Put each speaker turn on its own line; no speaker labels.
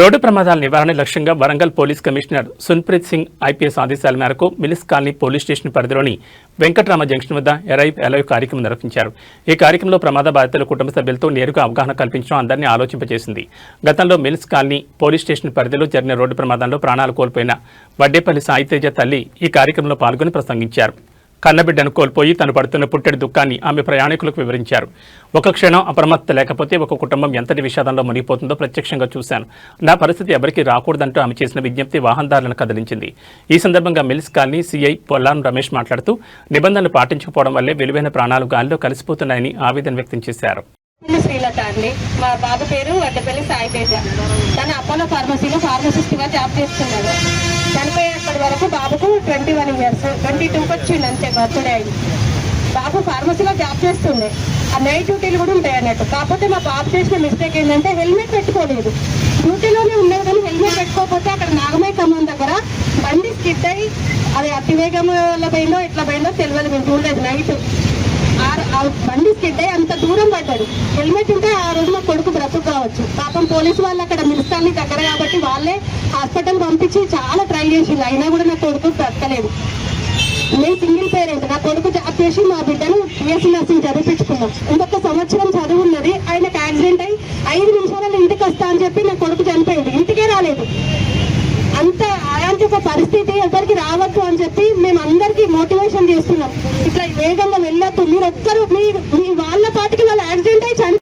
Road ప్రమాదాల నివారణ లక్ష్యంగా Warangal police commissioner Sunpreet Singh IPS ఆదేశాల మేరకు మిలిస్ కాలనీ పోలీస్ స్టేషన్ పరిధిలోని వెంకట్రామ జంక్షన్ వద్ద ఎరైవ్ ఎలైవ్ కార్యక్రమం నిర్వహించారు. ఈ కార్యక్రమంలో ప్రమాద బాధితుల కుటుంబ సభ్యులతో నేరుగా అవగాహన కల్పించడం అందరినీ ఆలోచింపజేసింది. గతంలో మిలిస్ కాలనీ పోలీస్ స్టేషన్ పరిధిలో జరిగిన రోడ్డు ప్రమాదంలో ప్రాణాలు కోల్పోయిన వడ్డేపల్లి సాయితేజ తల్లి ఈ కార్యక్రమంలో పాల్గొని ప్రసంగించారు. కన్నబిడ్డను కోల్పోయి తను పడుతున్న పుట్టెడు దుఃఖాన్ని ఆమె ప్రయాణికులకు వివరించారు. ఒక క్షణం అప్రమత్త లేకపోతే ఒక కుటుంబం ఎంతటి విషాదంలో మునిగిపోతుందో ప్రత్యక్షంగా చూశాను. నా పరిస్థితి ఎవరికీ రాకూడదంటూ ఆమె చేసిన విజ్ఞప్తి వాహనదారులను కదిలించింది. ఈ సందర్భంగా Mills Colony CI Pollaram Ramesh మాట్లాడుతూ నిబంధనలు పాటించకపోవడం వల్లే విలువైన ప్రాణాలు గాలిలో కలిసిపోతున్నాయని ఆవేదన వ్యక్తం చేశారు.
శ్రీలత అండి. మా బాబు పేరు వడ్డపల్లి సాయి తేజ. తను అపోలో ఫార్మసీలో ఫార్మసిస్ట్గా జాబ్ చేస్తున్నాడు. చనిపోయేప్పటి వరకు బాబుకు ట్వంటీ వన్ ఇయర్స్ ట్వంటీ టూకి వచ్చిండు అంతే బర్త్డే అయింది. బాబు ఫార్మసీలో జాబ్ చేస్తుండే. ఆ నైట్ డ్యూటీలు కూడా ఉంటాయి అన్నట్టు. కాకపోతే మా బాబు చేసిన మిస్టేక్ ఏంటంటే హెల్మెట్ పెట్టుకోలేదు. డ్యూటీలోనే ఉండేది కానీ హెల్మెట్ పెట్టుకోకపోతే అక్కడ నాగమై ఖమ్మం దగ్గర బండి స్కిడ్ అయ్యి అది అతివేగంలో పోయిందో ఎట్లా పోయిందో తెలియదు మేము చూడలేదు నైట్ ఆ- బండి స్కిడ్ అయ్యి అంత దూరం పడ్డాడు. హెల్మెట్ ఉంటే ఆ రోజు మా కొడుకు బ్రతుకు కావచ్చు. పాపం పోలీసు వాళ్ళు అక్కడ మిలిస్తాన్ని దగ్గర కాబట్టి వాళ్ళే హాస్పిటల్ పంపించి చాలా ట్రై చేసింది. అయినా కూడా నా కొడుకు బ్రతకలేదు. నేను సింగిల్ పేరెంట్. నా కొడుకు జాబ్ చేసి మా బిడ్డను బిఎస్సీ నర్సింగ్ చదివించుకున్నాం ఇంకొక సంవత్సరం చదువు ఉన్నది. ఆయనకు యాక్సిడెంట్ అయ్యి ఐదు నిమిషాలలో ఇంటికి వస్తా అని చెప్పి నా కొడుకు చనిపోయింది. ఇంటికే రాలేదు. అంత అలాంటి ఒక పరిస్థితి ఎవరికి రావద్దు అని చెప్పి మేము అందరికి మోటివేషన్ చేస్తున్నాం. ఇట్లా వేగంగా వెళ్ళొద్దు. మీరు ఒక్కరు మీ మీ వాళ్ళ పాటికి వాళ్ళు యాక్సిడెంట్ అయి చని